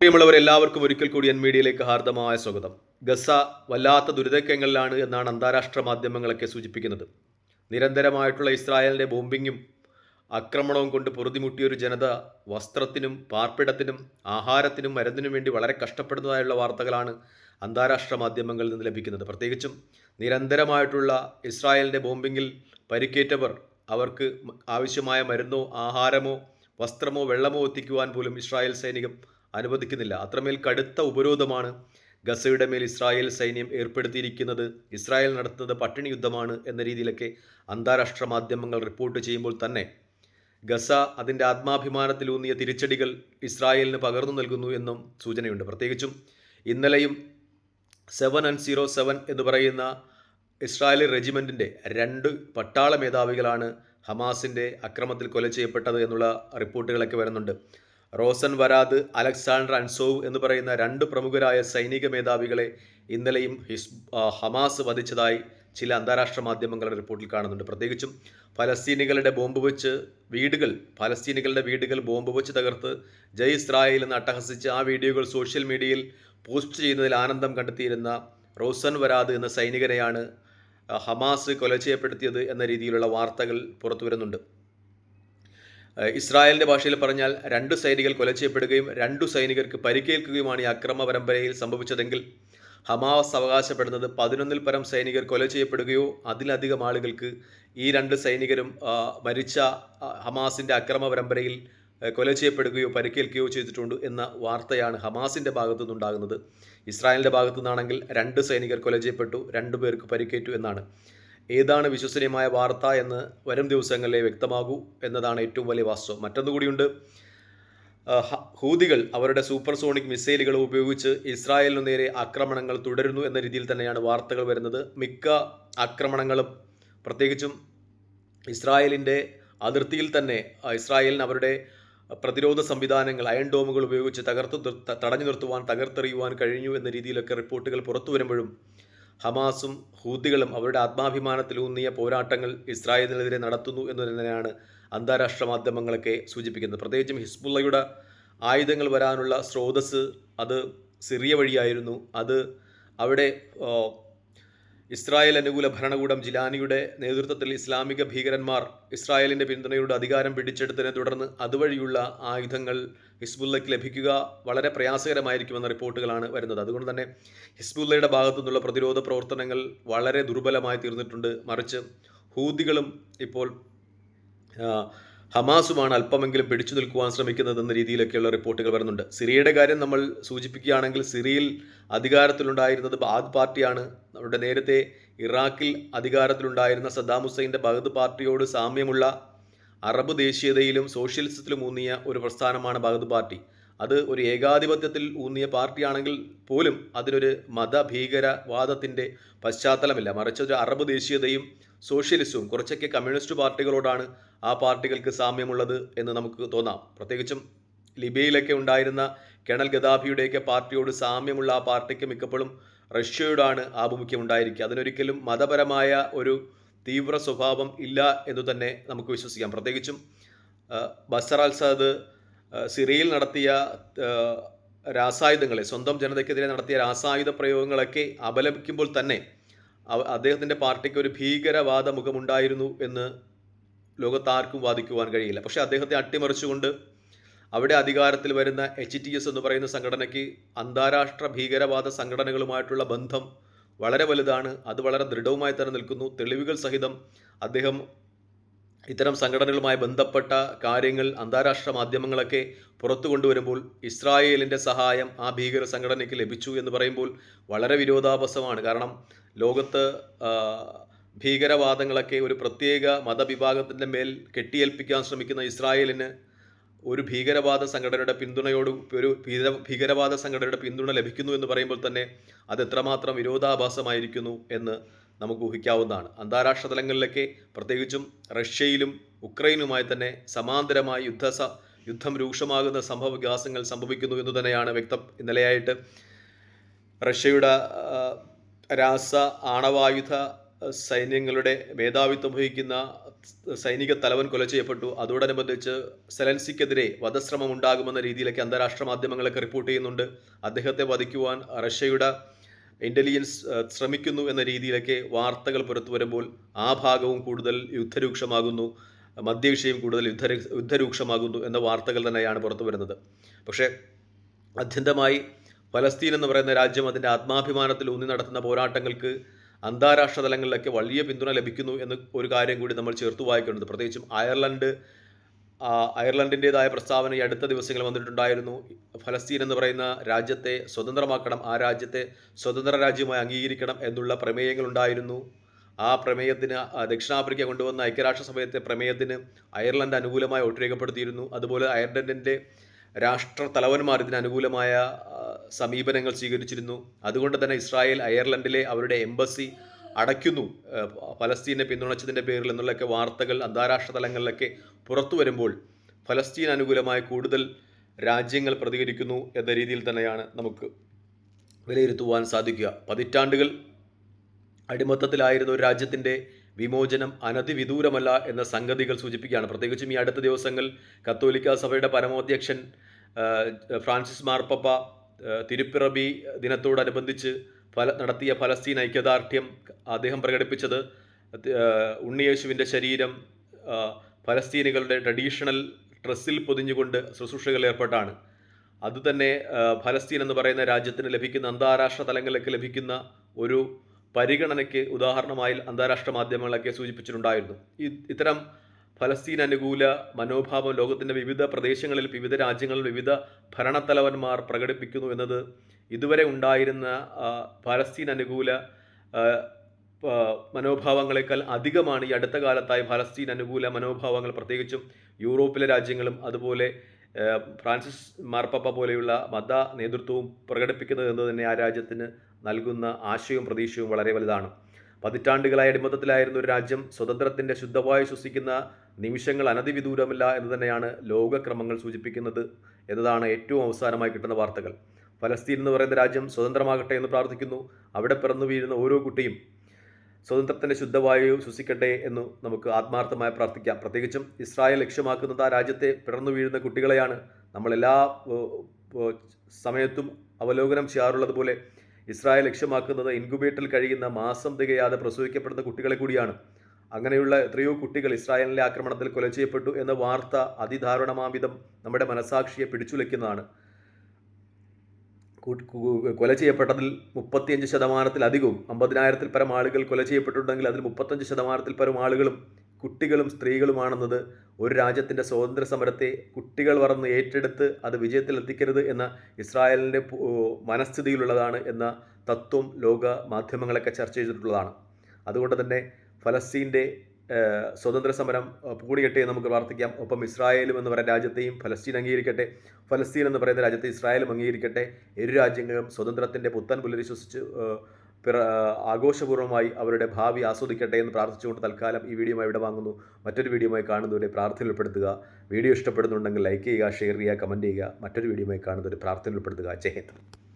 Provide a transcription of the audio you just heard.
പ്രിയമുള്ളവർ എല്ലാവർക്കും ഒരിക്കൽ കൂടി എൻ മീഡിയയിലേക്ക് ഹാർദമായ സ്വാഗതം. ഗസ വല്ലാത്ത ദുരിതക്കങ്ങളിലാണ് എന്നാണ് അന്താരാഷ്ട്ര മാധ്യമങ്ങളൊക്കെ സൂചിപ്പിക്കുന്നത്. നിരന്തരമായിട്ടുള്ള ഇസ്രായേലിന്റെ ബോംബിങ്ങും ആക്രമണവും കൊണ്ട് പൊറുതിമുട്ടിയൊരു ജനത വസ്ത്രത്തിനും പാർപ്പിടത്തിനും ആഹാരത്തിനും മരുന്നിനും വേണ്ടി വളരെ കഷ്ടപ്പെടുന്നതായുള്ള വാർത്തകളാണ് അന്താരാഷ്ട്ര മാധ്യമങ്ങളിൽ നിന്ന് ലഭിക്കുന്നത്. പ്രത്യേകിച്ചും നിരന്തരമായിട്ടുള്ള ഇസ്രായേലിന്റെ ബോംബിങ്ങിൽ പരിക്കേറ്റവർ അവർക്ക് ആവശ്യമായ മരുന്നോ ആഹാരമോ വസ്ത്രമോ വെള്ളമോ എത്തിക്കുവാൻ പോലും ഇസ്രായേൽ സൈനികം അനുവദിക്കുന്നില്ല. അത്രമേൽ കടുത്ത ഉപരോധമാണ് ഗസയുടെ മേൽ ഇസ്രായേൽ സൈന്യം ഏർപ്പെടുത്തിയിരിക്കുന്നത്. ഇസ്രായേൽ നടത്തുന്നത് പട്ടിണി യുദ്ധമാണ് എന്ന രീതിയിലൊക്കെ അന്താരാഷ്ട്ര മാധ്യമങ്ങൾ റിപ്പോർട്ട് ചെയ്യുമ്പോൾ തന്നെ ഗസ അതിന്റെ ആത്മാഭിമാനത്തിലൂന്നിയ തിരിച്ചടികൾ ഇസ്രായേലിന് പകർന്നു നൽകുന്നു എന്നും സൂചനയുണ്ട്. പ്രത്യേകിച്ചും ഇന്നലെയും സെവൻ ആൻഡ് സീറോ സെവൻ എന്ന് പറയുന്ന ഇസ്രായേലി റെജിമെന്റിന്റെ രണ്ട് പട്ടാള മേധാവികളാണ് ഹമാസിന്റെ അക്രമത്തിൽ കൊല ചെയ്യപ്പെട്ടത് എന്നുള്ള റിപ്പോർട്ടുകളൊക്കെ വരുന്നുണ്ട്. റോസൻ വരാദ് അലക്സാണ്ടർ അൻസോവ് എന്ന് പറയുന്ന രണ്ട് പ്രമുഖരായ സൈനിക മേധാവികളെ ഇന്നലെയും ഹിസ് ഹമാസ് വധിച്ചതായി ചില അന്താരാഷ്ട്ര മാധ്യമങ്ങളുടെ റിപ്പോർട്ടിൽ കാണുന്നുണ്ട്. പ്രത്യേകിച്ചും ഫലസ്തീനികളുടെ ബോംബ് വെച്ച് വീടുകൾ ഫലസ്തീനികളുടെ വീടുകൾ ബോംബ് വെച്ച് തകർത്ത് ജയ് ഇസ്രായേൽ എന്ന് അട്ടഹസിച്ച് ആ വീഡിയോകൾ സോഷ്യൽ മീഡിയയിൽ പോസ്റ്റ് ചെയ്യുന്നതിൽ ആനന്ദം കണ്ടെത്തിയിരുന്ന റോസൻ വരാദ് എന്ന സൈനികനെയാണ് ഹമാസ് കൊല ചെയ്യപ്പെടുത്തിയത് എന്ന രീതിയിലുള്ള വാർത്തകൾ പുറത്തു വരുന്നുണ്ട് ഇസ്രായേലിന്റെ ഭാഷയിൽ പറഞ്ഞാൽ രണ്ട് സൈനികർ കൊല ചെയ്യപ്പെടുകയും രണ്ടു സൈനികർക്ക് പരിക്കേൽക്കുകയുമാണ് ഈ അക്രമ പരമ്പരയിൽ സംഭവിച്ചതെങ്കിൽ ഹമാസ് അവകാശപ്പെടുന്നത് പതിനൊന്നിൽ പരം സൈനികർ കൊല ചെയ്യപ്പെടുകയോ അതിലധികം ആളുകൾക്ക് ഈ രണ്ട് സൈനികരും മരിച്ച ഹമാസിന്റെ അക്രമ പരമ്പരയിൽ കൊല ചെയ്യപ്പെടുകയോ പരിക്കേൽക്കുകയോ ചെയ്തിട്ടുണ്ട് എന്ന വാർത്തയാണ് ഹമാസിന്റെ ഭാഗത്തു നിന്നുണ്ടാകുന്നത് ഇസ്രായേലിന്റെ ഭാഗത്തു നിന്നാണെങ്കിൽ രണ്ട് സൈനികർ കൊല ചെയ്യപ്പെട്ടു രണ്ടു പേർക്ക് പരിക്കേറ്റു എന്നാണ്. ഏതാണ് വിശ്വസനീയമായ വാർത്ത എന്ന് വരും ദിവസങ്ങളിലെ വ്യക്തമാകൂ എന്നതാണ് ഏറ്റവും വലിയ വാസ്തവം. മറ്റൊന്നുകൂടിയുണ്ട് കൂടിയുണ്ട് ഹൂതികൾ അവരുടെ സൂപ്പർസോണിക് മിസൈലുകൾ ഉപയോഗിച്ച് ഇസ്രായേലിനു നേരെ ആക്രമണങ്ങൾ തുടരുന്നു എന്ന രീതിയിൽ തന്നെയാണ് വാർത്തകൾ വരുന്നത്. മിക്ക ആക്രമണങ്ങളും പ്രത്യേകിച്ചും ഇസ്രായേലിന്റെ അതിർത്തിയിൽ തന്നെ ഇസ്രായേലിന് അവരുടെ പ്രതിരോധ സംവിധാനങ്ങൾ അയൺ ഡോമുകൾ ഉപയോഗിച്ച് തകർത്തു തടഞ്ഞു നിർത്തുവാൻ തകർത്തെറിയുവാൻ കഴിഞ്ഞു എന്ന രീതിയിലൊക്കെ റിപ്പോർട്ടുകൾ പുറത്തു വരുമ്പോഴും ഹമാസും ഹൂത്തികളും അവരുടെ ആത്മാഭിമാനത്തിലൂന്നിയ പോരാട്ടങ്ങൾ ഇസ്രായേലിനെതിരെ നടത്തുന്നു എന്ന് തന്നെയാണ് അന്താരാഷ്ട്ര മാധ്യമങ്ങളൊക്കെ സൂചിപ്പിക്കുന്നത്. പ്രത്യേകിച്ചും ഹിസ്ബുള്ളയുടെ ആയുധങ്ങൾ വരാനുള്ള സ്രോതസ് അത് സിറിയ വഴിയായിരുന്നു. അത് അവിടെ ഇസ്രായേൽ അനുകൂല ഭരണകൂടം ജിലാനിയുടെ നേതൃത്വത്തിൽ ഇസ്ലാമിക ഭീകരന്മാർ ഇസ്രായേലിന്റെ പിന്തുണയോട് അധികാരം പിടിച്ചെടുത്തതിനെ തുടർന്ന് അതുവഴിയുള്ള ആയുധങ്ങൾ ഹിസ്ബുല്ലയ്ക്ക് ലഭിക്കുക വളരെ പ്രയാസകരമായിരിക്കുമെന്ന റിപ്പോർട്ടുകളാണ് വരുന്നത്. അതുകൊണ്ട് തന്നെ ഹിസ്ബുല്ലയുടെ ഭാഗത്തു നിന്നുള്ള പ്രതിരോധ പ്രവർത്തനങ്ങൾ വളരെ ദുർബലമായി തീർന്നിട്ടുണ്ട്. മറിച്ച് ഹൂതികളും ഇപ്പോൾ ഹമാസുമാണ് അല്പമെങ്കിലും പിടിച്ചു നിൽക്കുവാൻ ശ്രമിക്കുന്നതെന്ന രീതിയിലൊക്കെയുള്ള റിപ്പോർട്ടുകൾ വരുന്നുണ്ട്. സിറിയയുടെ കാര്യം നമ്മൾ സൂചിപ്പിക്കുകയാണെങ്കിൽ സിറിയയിൽ അധികാരത്തിലുണ്ടായിരുന്നത് ബാദ് പാർട്ടിയാണ്. നമ്മുടെ നേരത്തെ ഇറാഖിൽ അധികാരത്തിലുണ്ടായിരുന്ന സദ്ദാം ഹുസൈന്റെ ബഹദ് പാർട്ടിയോട് സാമ്യമുള്ള അറബ് ദേശീയതയിലും സോഷ്യലിസത്തിലും ഊന്നിയ ഒരു പ്രസ്ഥാനമാണ് ബഹദ് പാർട്ടി. അത് ഒരു ഏകാധിപത്യത്തിൽ ഊന്നിയ പാർട്ടിയാണെങ്കിൽ പോലും അതിനൊരു മതഭീകരവാദത്തിന്റെ പശ്ചാത്തലമില്ല. മറിച്ച് ഒരു അറബ് ദേശീയതയും സോഷ്യലിസവും കുറച്ചൊക്കെ കമ്മ്യൂണിസ്റ്റ് പാർട്ടികളോടാണ് ആ പാർട്ടികൾക്ക് സാമ്യമുള്ളത് എന്ന് നമുക്ക് തോന്നാം. പ്രത്യേകിച്ചും ലിബിയയിലൊക്കെ ഉണ്ടായിരുന്ന കെണൽ ഗദാഫിയുടെയൊക്കെ പാർട്ടിയോട് സാമ്യമുള്ള ആ പാർട്ടിക്ക് മിക്കപ്പോഴും റഷ്യയോടാണ് ആഭിമുഖ്യം ഉണ്ടായിരിക്കുക അതിനൊരിക്കലും മതപരമായ ഒരു തീവ്ര സ്വഭാവം ഇല്ല എന്ന് തന്നെ നമുക്ക് വിശ്വസിക്കാം. പ്രത്യേകിച്ചും ബസർ അൽ സിറിയയിൽ നടത്തിയ രാസായുധങ്ങളെ സ്വന്തം ജനതയ്ക്കെതിരെ നടത്തിയ രാസായുധ പ്രയോഗങ്ങളൊക്കെ അപലപിക്കുമ്പോൾ തന്നെ അദ്ദേഹത്തിന്റെ പാർട്ടിക്ക് ഒരു ഭീകരവാദ മുഖമുണ്ടായിരുന്നു എന്ന് ലോകത്താർക്കും വാദിക്കുവാൻ കഴിയില്ല. പക്ഷേ അദ്ദേഹത്തെ അട്ടിമറിച്ചുകൊണ്ട് അവിടെ അധികാരത്തിൽ വരുന്ന എച്ച് ടി എസ് എന്ന് പറയുന്ന സംഘടനയ്ക്ക് അന്താരാഷ്ട്ര ഭീകരവാദ സംഘടനകളുമായിട്ടുള്ള ബന്ധം വളരെ വലുതാണ്. അത് വളരെ ദൃഢവുമായി തന്നെ നിൽക്കുന്നു. തെളിവുകൾ സഹിതം അദ്ദേഹം ഇത്തരം സംഘടനകളുമായി ബന്ധപ്പെട്ട കാര്യങ്ങൾ അന്താരാഷ്ട്ര മാധ്യമങ്ങളൊക്കെ പുറത്തു കൊണ്ടുവരുമ്പോൾ ഇസ്രായേലിന്റെ സഹായം ആ ഭീകര സംഘടനയ്ക്ക് ലഭിച്ചു എന്ന് പറയുമ്പോൾ വളരെ വിരോധാഭാസമാണ്. കാരണം ലോകത്ത് ഭീകരവാദങ്ങളൊക്കെ ഒരു പ്രത്യേക മതവിഭാഗത്തിന്റെ മേൽ കെട്ടിയേൽപ്പിക്കാൻ ശ്രമിക്കുന്ന ഇസ്രായേലിന് ഒരു ഭീകരവാദ സംഘടനയുടെ പിന്തുണയോട് ഒരു ഭീകരവാദ സംഘടനയുടെ പിന്തുണ ലഭിക്കുന്നു എന്ന് പറയുമ്പോൾ തന്നെ അത് എത്രമാത്രം വിരോധാഭാസമായിരിക്കുന്നു എന്ന് നമുക്ക് ഊഹിക്കാവുന്നതാണ്. അന്താരാഷ്ട്ര തലങ്ങളിലൊക്കെ പ്രത്യേകിച്ചും റഷ്യയിലും ഉക്രൈനുമായി തന്നെ സമാന്തരമായി യുദ്ധ യുദ്ധം രൂക്ഷമാകുന്ന സംഭവ വികാസങ്ങൾ സംഭവിക്കുന്നു എന്ന് തന്നെയാണ് വ്യക്തം. ഇന്നലെയായിട്ട് റഷ്യയുടെ രാസ ആണവായുധ സൈന്യങ്ങളുടെ മേധാവിത്വം വഹിക്കുന്ന സൈനിക തലവൻ കൊല ചെയ്യപ്പെട്ടു. അതോടനുബന്ധിച്ച് സെലൻസിക്കെതിരെ വധശ്രമം ഉണ്ടാകുമെന്ന രീതിയിലൊക്കെ അന്താരാഷ്ട്ര മാധ്യമങ്ങളൊക്കെ റിപ്പോർട്ട് ചെയ്യുന്നുണ്ട്. അദ്ദേഹത്തെ വധിക്കുവാൻ റഷ്യയുടെ ഇന്റലിജൻസ് ശ്രമിക്കുന്നു എന്ന രീതിയിലൊക്കെ വാർത്തകൾ പുറത്തു വരുമ്പോൾ ആ ഭാഗവും കൂടുതൽ യുദ്ധരൂക്ഷമാകുന്നു മധ്യേഷ്യയും കൂടുതൽ യുദ്ധ യുദ്ധരൂക്ഷമാകുന്നു എന്ന വാർത്തകൾ തന്നെയാണ് പുറത്തു വരുന്നത്. പക്ഷേ അത്യന്തമായി ഫലസ്തീൻ എന്ന് പറയുന്ന രാജ്യം അതിന്റെ ആത്മാഭിമാനത്തിൽ ഊന്നി നടത്തുന്ന പോരാട്ടങ്ങൾക്ക് അന്താരാഷ്ട്ര തലങ്ങളിലൊക്കെ വലിയ പിന്തുണ ലഭിക്കുന്നു എന്ന് ഒരു കാര്യം കൂടി നമ്മൾ ചേർത്ത് വായിക്കേണ്ടത് പ്രത്യേകിച്ചും അയർലൻഡ് അയർലൻഡിന്റെതായ പ്രസ്താവന ഈ അടുത്ത ദിവസങ്ങളിൽ വന്നിട്ടുണ്ടായിരുന്നു. ഫലസ്തീൻ എന്ന് പറയുന്ന രാജ്യത്തെ സ്വതന്ത്രമാക്കണം ആ രാജ്യത്തെ സ്വതന്ത്ര രാജ്യമായി അംഗീകരിക്കണം എന്നുള്ള പ്രമേയങ്ങളുണ്ടായിരുന്നു ആ പ്രമേയത്തിന് ദക്ഷിണാഫ്രിക്ക കൊണ്ടുവന്ന ഐക്യരാഷ്ട്രസഭയത്തെ പ്രമേയത്തിന് അയർലൻഡ് അനുകൂലമായി വോട്ട് രേഖപ്പെടുത്തിയിരുന്നു. അതുപോലെ അയർലൻഡിന്റെ രാഷ്ട്ര തലവന്മാർ ഇതിന് അനുകൂലമായ സമീപനങ്ങൾ സ്വീകരിച്ചിരുന്നു. അതുകൊണ്ട് തന്നെ ഇസ്രായേൽ അയർലൻഡിലെ അവരുടെ എംബസി അടയ്ക്കുന്നു. ഫലസ്തീനെ പിന്തുണച്ചതിന്റെ പേരിൽ എന്നുള്ളൊക്കെ വാർത്തകൾ അന്താരാഷ്ട്ര തലങ്ങളിലൊക്കെ പുറത്തു വരുമ്പോൾ ഫലസ്തീൻ അനുകൂലമായ കൂടുതൽ രാജ്യങ്ങൾ പ്രതികരിക്കുന്നു എന്ന രീതിയിൽ തന്നെയാണ് നമുക്ക് വിലയിരുത്തുവാൻ സാധിക്കുക. പതിറ്റാണ്ടുകൾ അടിമത്തത്തിലായിരുന്ന ഒരു രാജ്യത്തിന്റെ വിമോചനം അനധിവിദൂരമല്ല എന്ന സംഗതികൾ സൂചിപ്പിക്കുകയാണ്. പ്രത്യേകിച്ചും ഈ അടുത്ത ദിവസങ്ങൾ കത്തോലിക്ക സഭയുടെ പരമോധ്യക്ഷൻ ഫ്രാൻസിസ് മാർപ്പപ്പ തിരുപ്പിറബി ദിനത്തോടനുബന്ധിച്ച് ഫല നടത്തിയ ഫലസ്തീൻ ഐക്യദാർഢ്യം അദ്ദേഹം പ്രകടിപ്പിച്ചത് ഉണ്ണിയേശുവിന്റെ ശരീരം ഫലസ്തീനുകളുടെ ട്രഡീഷണൽ ഡ്രസ്സിൽ പൊതിഞ്ഞുകൊണ്ട് ശുശ്രൂഷകൾ ഏർപ്പെട്ടാണ്. അതുതന്നെ ഫലസ്തീൻ എന്ന് പറയുന്ന രാജ്യത്തിന് ലഭിക്കുന്ന അന്താരാഷ്ട്ര തലങ്ങളിലേക്ക് ലഭിക്കുന്ന ഒരു പരിഗണനയ്ക്ക് ഉദാഹരണമായി അന്താരാഷ്ട്ര മാധ്യമങ്ങളൊക്കെ സൂചിപ്പിച്ചിട്ടുണ്ടായിരുന്നു. ഇത്തരം ഫലസ്തീൻ അനുകൂല മനോഭാവം ലോകത്തിന്റെ വിവിധ പ്രദേശങ്ങളിൽ വിവിധ രാജ്യങ്ങളിൽ വിവിധ ഭരണത്തലവന്മാർ പ്രകടിപ്പിക്കുന്നു എന്നത് ഇതുവരെ ഉണ്ടായിരുന്ന ഫലസ്തീൻ അനുകൂല മനോഭാവങ്ങളെക്കാൾ അധികമാണ് ഈ അടുത്ത കാലത്തായി ഫലസ്തീൻ അനുകൂല മനോഭാവങ്ങൾ പ്രത്യേകിച്ചും യൂറോപ്പിലെ രാജ്യങ്ങളും അതുപോലെ ഫ്രാൻസിസ് മാർപ്പാപ്പ പോലെയുള്ള മത നേതൃത്വവും പ്രകടിപ്പിക്കുന്നത് എന്ന് തന്നെ ആ രാജ്യത്തിന് നൽകുന്ന ആശയവും പ്രതീക്ഷയും വളരെ വലുതാണ്. പതിറ്റാണ്ടുകളായി അടിമത്തത്തിലായിരുന്ന ഒരു രാജ്യം സ്വതന്ത്രത്തിന്റെ ശുദ്ധവായു ശ്വസിക്കുന്ന നിമിഷങ്ങൾ അനധിവിദൂരമില്ല എന്ന് തന്നെയാണ് ലോകക്രമങ്ങൾ സൂചിപ്പിക്കുന്നത് എന്നതാണ് ഏറ്റവും അവസാനമായി കിട്ടുന്ന വാർത്തകൾ. ഫലസ്തീൻ എന്ന് പറയുന്ന രാജ്യം സ്വതന്ത്രമാകട്ടെ എന്ന് പ്രാർത്ഥിക്കുന്നു. അവിടെ പിറന്നു വീഴുന്ന ഓരോ കുട്ടിയും സ്വതന്ത്രത്തിന്റെ ശുദ്ധവായു ശ്വസിക്കട്ടെ എന്ന് നമുക്ക് ആത്മാർത്ഥമായി പ്രാർത്ഥിക്കാം. പ്രത്യേകിച്ചും ഇസ്രായേൽ ലക്ഷ്യമാക്കുന്നത് ആ രാജ്യത്തെ പിറന്നു വീഴുന്ന കുട്ടികളെയാണ്. നമ്മളെല്ലാ സമയത്തും അവലോകനം ചെയ്യാറുള്ളത് പോലെ ഇസ്രായേൽ ലക്ഷ്യമാക്കുന്നത് ഇൻക്യുബേറ്ററിൽ കഴിയുന്ന മാസം തികയാതെ പ്രസവിക്കപ്പെടുന്ന കുട്ടികളെ കൂടിയാണ്. അങ്ങനെയുള്ള എത്രയോ കുട്ടികൾ ഇസ്രായേലിന്റെ ആക്രമണത്തിൽ കൊല ചെയ്യപ്പെട്ടു എന്ന വാർത്ത അതിധാരണമാവിധം നമ്മുടെ മനസാക്ഷിയെ പിടിച്ചുലയ്ക്കുന്നതാണ്. കൊല ചെയ്യപ്പെട്ടതിൽ മുപ്പത്തിയഞ്ച് ശതമാനത്തിലധികവും അമ്പതിനായിരത്തിൽ പരം ആളുകൾ കൊല ചെയ്യപ്പെട്ടിട്ടുണ്ടെങ്കിൽ അതിൽ മുപ്പത്തഞ്ച് ശതമാനത്തിൽ പരം ആളുകളും കുട്ടികളും സ്ത്രീകളുമാണെന്നത് ഒരു രാജ്യത്തിന്റെ സ്വാതന്ത്ര്യ സമരത്തെ കുട്ടികൾ വറന്ന് ഏറ്റെടുത്ത് അത് വിജയത്തിലെത്തിക്കരുത് എന്ന ഇസ്രായേലിന്റെ മനസ്ഥിതിയിലുള്ളതാണ് എന്ന തത്വം ലോക മാധ്യമങ്ങളൊക്കെ ചർച്ച ചെയ്തിട്ടുള്ളതാണ്. അതുകൊണ്ട് തന്നെ ഫലസ്തീന്റെ ഏഹ്, സ്വാതന്ത്ര്യ സമരം എന്ന് നമുക്ക് പ്രാർത്ഥിക്കാം. ഒപ്പം ഇസ്രായേലും എന്ന് പറയുന്ന രാജ്യത്തെയും ഫലസ്തീൻ അംഗീകരിക്കട്ടെ. ഫലസ്തീൻ എന്ന് പറയുന്ന രാജ്യത്തെ ഇസ്രായേലും അംഗീകരിക്കട്ടെ. ഇരു രാജ്യങ്ങളും സ്വതന്ത്രത്തിന്റെ പുത്തൻ പുലരി ശ്വസിച്ച് ഏഹ്, ആഘോഷപൂർവമായി അവരുടെ ഭാവി ആസ്വദിക്കട്ടെ എന്ന് പ്രാർത്ഥിച്ചുകൊണ്ട് തൽക്കാലം ഈ വീഡിയോമായി ഇവിടെ വാങ്ങുന്നു. മറ്റൊരു വീഡിയോമായി കാണുന്നവരെ പ്രാർത്ഥന ഉൾപ്പെടുത്തുക വീഡിയോ ഇഷ്ടപ്പെടുന്നുണ്ടെങ്കിൽ ലൈക്ക് ചെയ്യുക ഷെയർ ചെയ്യുക കമന്റ് ചെയ്യുക. മറ്റൊരു വീഡിയോമായി കാണുന്നവരെ പ്രാർത്ഥന ഉൾപ്പെടുത്തുക ജയ്